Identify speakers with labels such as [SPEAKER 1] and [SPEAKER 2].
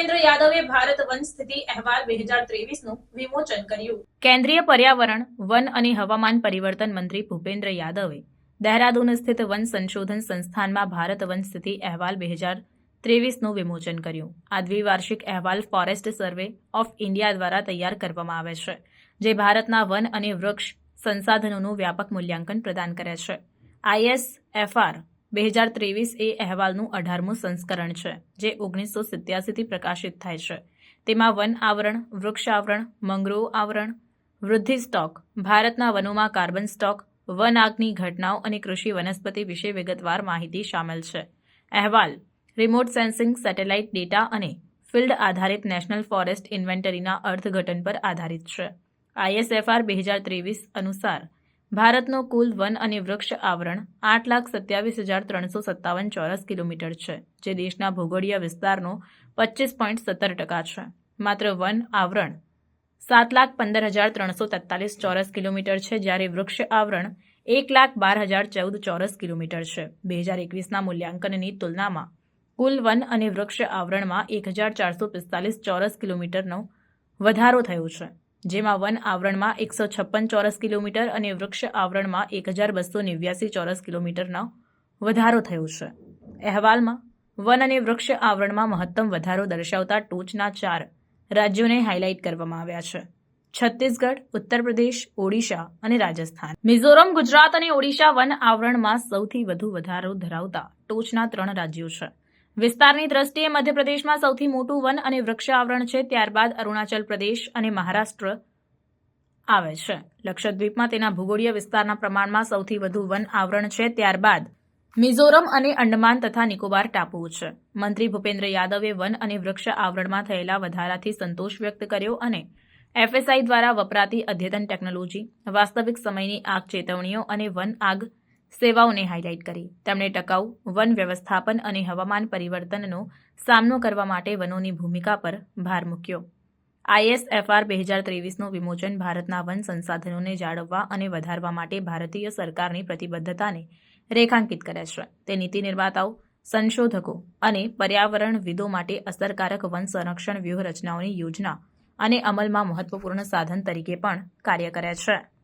[SPEAKER 1] ભૂપેન્દ્ર યાદવે ભારત વન સ્થિતિ અહેવાલ બે હજાર ત્રેવીસનું વિમોચન કર્યું.
[SPEAKER 2] કેન્દ્રીય પર્યાવરણ, વન અને હવામાન પરિવર્તન મંત્રી ભૂપેન્દ્ર યાદવે દહેરાદૂન સ્થિત વન સંશોધન સંસ્થાનમાં ભારત વન સ્થિતિ અહેવાલ બે હજાર ત્રેવીસનું વિમોચન કર્યું. આ દ્વિવાર્ષિક અહેવાલ ફોરેસ્ટ સર્વે ઓફ ઇન્ડિયા દ્વારા તૈયાર કરવામાં આવે છે, જે ભારતના વન અને વૃક્ષ સંસાધનોનું વ્યાપક મૂલ્યાંકન પ્રદાન કરે છે. આઈએસએફઆર બે હજાર ત્રેવીસ એ અહેવાલનું અઢારમું સંસ્કરણ છે, જે ઓગણીસો સિત્યાસીથી પ્રકાશિત થાય છે. તેમાં વન આવરણ, વૃક્ષ આવરણ, મંગ્રોવ આવરણ, વૃદ્ધિ સ્ટોક, ભારતના વનોમાં કાર્બન સ્ટોક, વન આગની ઘટનાઓ અને કૃષિ વનસ્પતિ વિશે વિગતવાર માહિતી શામેલ છે. અહેવાલ, રિમોટ સેન્સિંગ, સેટેલાઇટ ડેટા અને ફિલ્ડ આધારિત નેશનલ ફોરેસ્ટ ઇન્વેન્ટરીના અર્થઘટન પર આધારિત છે. આઈએસએફઆર બે હજાર ત્રેવીસ અનુસાર ભારતનો કુલ વન અને વૃક્ષ આવરણ આઠ લાખ સત્યાવીસ હજાર ત્રણસો સત્તાવન ચોરસ કિલોમીટર છે, જે દેશના ભૌગોળીય વિસ્તારનો પચીસ પોઈન્ટ સત્તર ટકા છે. માત્ર વન આવરણ સાત લાખ પંદર હજાર ત્રણસો તેતાલીસ ચોરસ કિલોમીટર છે, જ્યારે વૃક્ષ આવરણ એક લાખ બાર હજાર ચૌદ ચોરસ કિલોમીટર છે. બે હજાર એકવીસના મૂલ્યાંકનની તુલનામાં કુલ વન અને વૃક્ષ આવરણમાં એક હજાર ચારસો પિસ્તાલીસ ચોરસ કિલોમીટરનો વધારો થયો છે. જેમાં વન આવરણમાં એકસો છપ્પન ચોરસ કિલોમીટર અને વૃક્ષ આવરણમાં એક હજાર બસો નેવ્યાસી ચોરસ કિલોમીટરનો વધારો થયો છે. અહેવાલમાં, વન અને વૃક્ષ આવરણમાં મહત્તમ વધારો દર્શાવતા ટોચના ચાર રાજ્યોને હાઇલાઇટ કરવામાં આવ્યા છે. છત્તીસગઢ ઉત્તર પ્રદેશ ઓડિશા અને રાજસ્થાન. મિઝોરમ, ગુજરાત અને ઓડિશા વન આવરણમાં સૌથી વધુ વધારો ધરાવતા ટોચના ત્રણ રાજ્યો છે. વિસ્તારની દ્રષ્ટિએ મધ્યપ્રદેશમાં સૌથી મોટું વન અને વૃક્ષ આવરણ છે. ત્યારબાદ અરુણાચલ પ્રદેશ અને મહારાષ્ટ્ર આવે છે. લક્ષદ્વીપમાં તેના ભૂગોળીય વિસ્તારના પ્રમાણમાં સૌથી વધુ વન આવરણ છે. ત્યારબાદ મિઝોરમ અને અંડમાન તથા નિકોબાર ટાપુઓ છે. મંત્રી ભૂપેન્દ્ર યાદવે વન અને વૃક્ષ આવરણમાં થયેલા વધારાથી સંતોષ વ્યક્ત કર્યો અને એફએસઆઈ દ્વારા વપરાતી અદ્યતન ટેકનોલોજી, વાસ્તવિક સમયની આગ ચેતવણીઓ અને વન આગ સેવાઓને હાઇલાઇટ કરી. તેમણે ટકાઉ, વન વ્યવસ્થાપન અને હવામાન પરિવર્તનનો સામનો કરવા માટે વનોની ભૂમિકા પર ભાર મૂક્યો. આઈએસએફઆર બે હજાર ત્રેવીસનું વિમોચન ભારતના વન સંસાધનોને જાળવવા અને વધારવા માટે ભારતીય સરકારની પ્રતિબદ્ધતાને રેખાંકિત કરે છે. તે નીતિ નિર્માતાઓ, સંશોધકો અને પર્યાવરણવિદો માટે અસરકારક વન સંરક્ષણ વ્યૂહરચનાઓની યોજના અને અમલમાં મહત્વપૂર્ણ સાધન તરીકે પણ કાર્ય કરે છે.